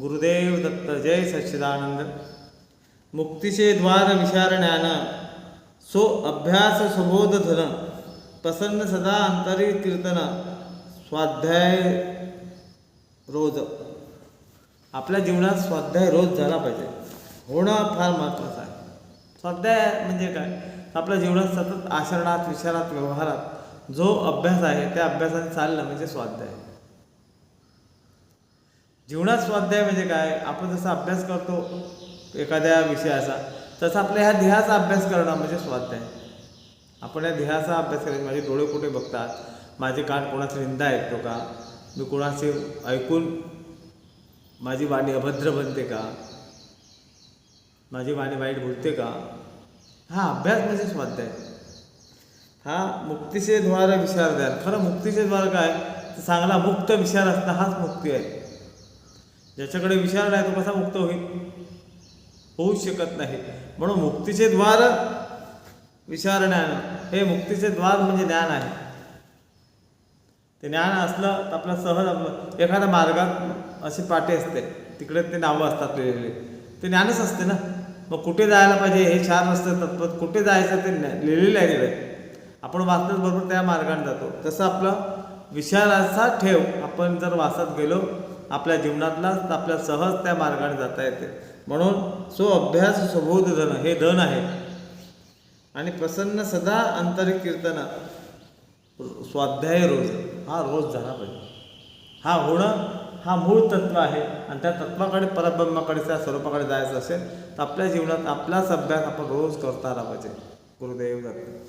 गुरुदेव दत्त जय सच्चिदानंद। मुक्तीचे द्वार विचार ज्ञान सो अभ्यास सुबोध धन प्रसन्न सदा अंतरी कीर्तन स्वाध्याय रोज. आपल्या जीवनात स्वाध्याय रोज झाला पाहिजे. होणं फार महत्त्वाचं आहे. स्वाध्याय म्हणजे काय? आपल्या जीवनात सतत आचरणात विचारात व्यवहारात जो अभ्यास आहे त्या अभ्यासाने चाललं म्हणजे स्वाध्याय. जीवनात स्वाध्याय म्हणजे काय? आपण जसा अभ्यास करतो एखाद्या विषयाचा तसा आपल्या ह्या ध्येयाचा अभ्यास करणं म्हणजे स्वाध्याय. आपण या ध्येयाचा अभ्यास करायचा माझे डोळे कुठे बघतात? माझे कान कोणाचा निंदा ऐकतो का? मी कोणाचे ऐकून माझी वाणी अभद्र बनते का? माझी वाणी वाईट बोलते का? हा अभ्यास म्हणजे स्वाध्याय. हा मुक्तीचे द्वारा विचार द्या खरं मुक्तीचे द्वार काय? चांगला मुक्त विचार असणं हाच मुक्ती आहे. ज्याच्याकडे विचार नाही तो कसा मुक्त होईल? होऊच शकत नाही. म्हणून मुक्तीचे द्वार विचार ज्ञान हे मुक्तीचे द्वार म्हणजे ज्ञान आहे. ते ज्ञान असलं तर आपलं सहज एखाद्या मार्गात अशी पाठी असते. तिकडे ते नावं असतात लिहिलेले ते ज्ञानच असते ना. मग कुठे जायला पाहिजे हे चार रस्ते तत्पत कुठे जायचं ते लिहिलेलं आहे तिकडे. आपण वाचण्यात बरोबर त्या मार्गाने जातो. तसं आपलं विचाराचा ठेव आपण जर वाचत गेलो आपल्या जीवनातलाच आपल्या सहज त्या मार्गाने जाता येते. म्हणून सो अभ्यास सुबोध धन हे धन आहे. आणि प्रसन्न सदा आंतरिक कीर्तन स्वाध्याय रोज. हा रोज झाला पाहिजे. हा होणं हा मूळ तत्व आहे. आणि त्या तत्वाकडे परब्रह्माकडे त्या स्वरूपाकडे जायचं असेल तर आपल्या जीवनात आपलाच अभ्यास आपण रोज करता आला पाहिजे. गुरुदेव दत्त